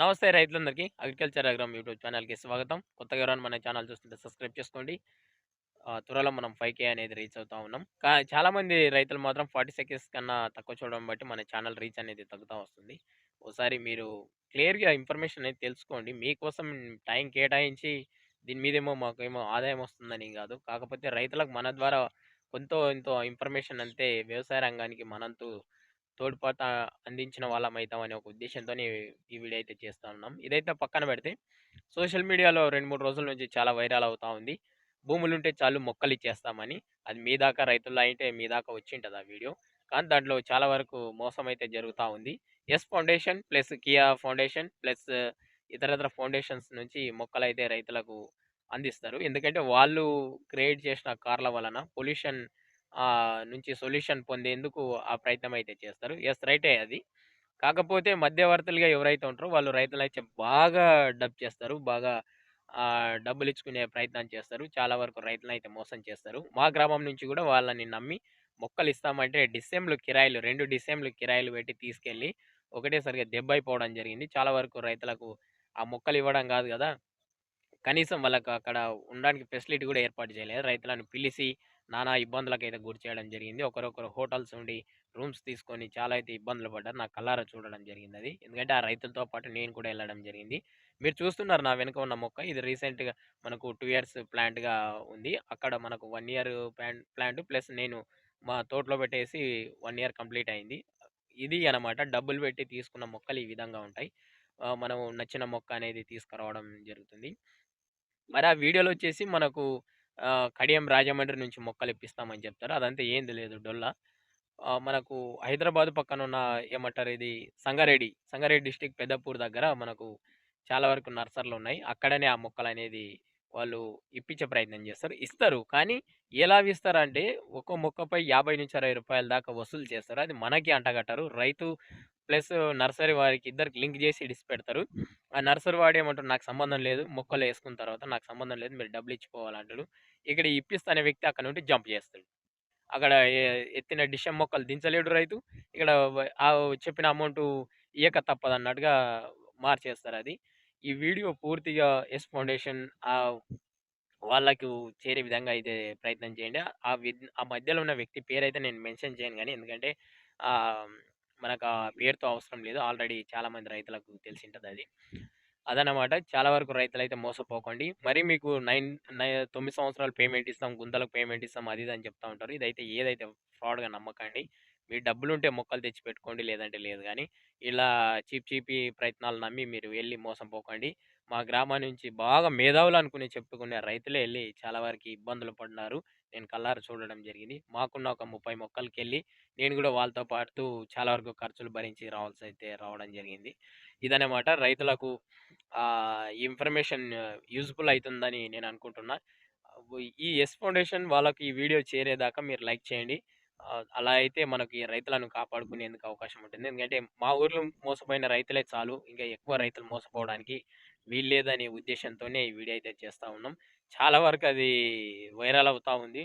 నమస్తే రైతులందరికీ. Agriculture అగ్రామ్ YouTube ఛానల్కి స్వాగతం. కొత్తగా ఎవరైనా మన ఛానల్ చూస్తుంటే సబ్స్క్రైబ్ చేసుకోండి. త్వరలో మనం ఫైవ్ కే అనేది రీచ్ అవుతూ ఉన్నాం. కా చాలామంది రైతులు మాత్రం ఫార్టీ సెకండ్స్ కన్నా తక్కువ చూడడం బట్టి మన ఛానల్ రీచ్ అనేది తగ్గుతూ వస్తుంది. ఒకసారి మీరు క్లియర్గా ఇన్ఫర్మేషన్ అనేది తెలుసుకోండి. మీకోసం టైం కేటాయించి దీని మీదేమో మాకేమో ఆదాయం వస్తుందని కాదు. కాకపోతే రైతులకు మన ద్వారా కొంత ఎంతో ఇన్ఫర్మేషన్ అంతే వ్యవసాయ రంగానికి మనంతు తోడ్పాటు అందించిన వాళ్ళం అవుతాం అనే ఒక ఉద్దేశంతో ఈ వీడియో అయితే చేస్తా ఉన్నాం. ఇదైతే పక్కన పెడితే సోషల్ మీడియాలో రెండు మూడు రోజుల నుంచి చాలా వైరల్ అవుతూ ఉంది. భూములు ఉంటే చాలు మొక్కలు ఇచ్చేస్తామని. అది మీ దాకా రైతుల్లో అయితే మీ దాకా వచ్చి ఉంటుంది ఆ వీడియో. కానీ దాంట్లో చాలా వరకు మోసం అయితే జరుగుతూ ఉంది. S foundation plus Kia foundation plus ఇతరతర foundations నుంచి మొక్కలు అయితే రైతులకు అందిస్తారు. ఎందుకంటే వాళ్ళు క్రియేట్ చేసిన కార్ల వలన పొల్యూషన్ నుంచి సొల్యూషన్ పొందేందుకు ఆ ప్రయత్నం అయితే చేస్తారు. ఎస్ రైటే అది. కాకపోతే మధ్యవర్తులుగా ఎవరైతే ఉంటారో వాళ్ళు రైతులు అయితే బాగా డబ్ చేస్తారు. బాగా డబ్బులు ఇచ్చుకునే ప్రయత్నం చేస్తారు. చాలా వరకు రైతులను అయితే మోసం చేస్తారు. మా గ్రామం నుంచి కూడా వాళ్ళని నమ్మి మొక్కలు ఇస్తామంటే డిసెంబ్లు కిరాయిలు రెండు డిసెంబ్లు కిరాయిలు పెట్టి తీసుకెళ్ళి ఒకటేసరిగా దెబ్బ అయిపోవడం జరిగింది. చాలా వరకు రైతులకు ఆ మొక్కలు ఇవ్వడం కాదు కదా! కనీసం వాళ్ళకు అక్కడ ఉండడానికి ఫెసిలిటీ కూడా ఏర్పాటు చేయలేదు. రైతులను పిలిచి నానా ఇబ్బందులకు అయితే గురి చేయడం జరిగింది. ఒకరొకరు హోటల్స్ ఉండి రూమ్స్ తీసుకొని చాలా అయితే ఇబ్బందులు పడ్డారు. నా కల్లారా చూడడం జరిగింది అది ఎందుకంటే ఆ రైతులతో పాటు నేను కూడా వెళ్ళడం జరిగింది. మీరు చూస్తున్నారు నా వెనుక ఉన్న మొక్క. ఇది రీసెంట్గా మనకు టూ ఇయర్స్ ప్లాంట్గా ఉంది. అక్కడ మనకు one year plant plant plus నేను మా తోటలో పెట్టేసి వన్ ఇయర్ కంప్లీట్ అయింది. ఇది అన్నమాట డబ్బులు పెట్టి తీసుకున్న మొక్కలు ఈ విధంగా ఉంటాయి. మనం నచ్చిన మొక్క అనేది తీసుకురావడం జరుగుతుంది. మరి ఆ వీడియోలో వచ్చేసి మనకు కడియం రాజమండ్రి నుంచి మొక్కలు ఇప్పిస్తామని చెప్తారు. అదంతా ఏంది లేదు డొల్లా. మనకు హైదరాబాద్ పక్కన ఉన్న ఏమంటారు ఇది సంగారెడ్డి సంగారెడ్డి డిస్టిక్ పెద్దపూర్ దగ్గర మనకు చాలా వరకు నర్సరీలు ఉన్నాయి. అక్కడనే ఆ మొక్కలు అనేది వాళ్ళు ఇప్పించే ప్రయత్నం చేస్తారు. ఇస్తారు. కానీ ఎలా ఇస్తారంటే ఒక్కో మొక్కపై యాభై నుంచి అరవై రూపాయల దాకా వసూలు చేస్తారు. అది మనకి అంటగట్టారు. రైతు ప్లస్ నర్సరీ వారికి ఇద్దరికి లింక్ చేసి ఇడిసి పెడతారు. ఆ నర్సరీ వాడు ఏమంటాడు నాకు సంబంధం లేదు మొక్కలు వేసుకున్న తర్వాత నాకు సంబంధం లేదు మీరు డబ్బులు ఇచ్చిపోవాలంటాడు ఇక్కడ ఇప్పిస్తానే వ్యక్తి అక్కడ నుండి జంప్ చేస్తాడు. అక్కడ ఎత్తిన డిషం మొక్కలు దించలేడు రైతు. ఇక్కడ ఆ చెప్పిన అమౌంట్ ఇయక తప్పదు అన్నట్టుగా మార్చేస్తారు అది. ఈ వీడియో పూర్తిగా ఎస్ ఫౌండేషన్ ఆ వాళ్ళకు చేరే విధంగా అయితే ప్రయత్నం చేయండి. ఆ ఆ మధ్యలో ఉన్న వ్యక్తి పేరు అయితే నేను మెన్షన్ చేయను కానీ ఎందుకంటే మనకు ఆ పేరుతో అవసరం లేదు. ఆల్రెడీ చాలా మంది రైతులకు తెలిసి ఉంటుంది అది అదనమాట చాలా వరకు రైతులు అయితే మోసపోకండి. మరి మీకు నైన్ తొమ్మిది సంవత్సరాలు పేమెంట్ ఇస్తాం గుంతలకు పేమెంట్ ఇస్తాం అది అని చెప్తా ఉంటారు. ఇదైతే ఏదైతే ఫ్రాడ్గా నమ్మకండి. మీ డబ్బులు ఉంటే మొక్కలు తెచ్చి పెట్టుకోండి లేదంటే లేదు కానీ ఇలా చీప్ చీపీ ప్రయత్నాలు నమ్మి మీరు వెళ్ళి మోసం పోకండి. మా గ్రామం నుంచి బాగా మేధావులు అనుకుని చెప్పుకునే రైతులే వెళ్ళి చాలా వరకు ఇబ్బందులు పడినారు నేను కల్లారు చూడడం జరిగింది. మాకున్న ఒక ముప్పై మొక్కలకి వెళ్ళి నేను కూడా వాళ్ళతో పాటు చాలా వరకు ఖర్చులు భరించి రావాల్సి అయితే రావడం జరిగింది. ఇదనమాట రైతులకు ఇన్ఫర్మేషన్ యూజ్ఫుల్ అవుతుందని నేను అనుకుంటున్నా. ఈ ఎస్ ఫౌండేషన్ వాళ్ళకి ఈ వీడియో చేరేదాకా మీరు లైక్ చేయండి. అలా అయితే మనకి రైతులను కాపాడుకునేందుకు అవకాశం ఉంటుంది. ఎందుకంటే మా ఊర్లో మోసపోయిన రైతులే చాలు. ఇంకా ఎక్కువ రైతులు మోసపోవడానికి వీల్లేదనే ఉద్దేశంతోనే ఈ వీడియో అయితే చేస్తూ ఉన్నాం. చాలా వరకు అది వైరల్ అవుతా ఉంది.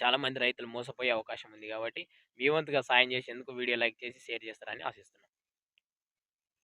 చాలా మంది రైతులు మోసపోయే అవకాశం ఉంది కాబట్టి మీ వంతుగా సాయం చేసేందుకు వీడియో లైక్ చేసి షేర్ చేస్తారని ఆశిస్తున్నాను.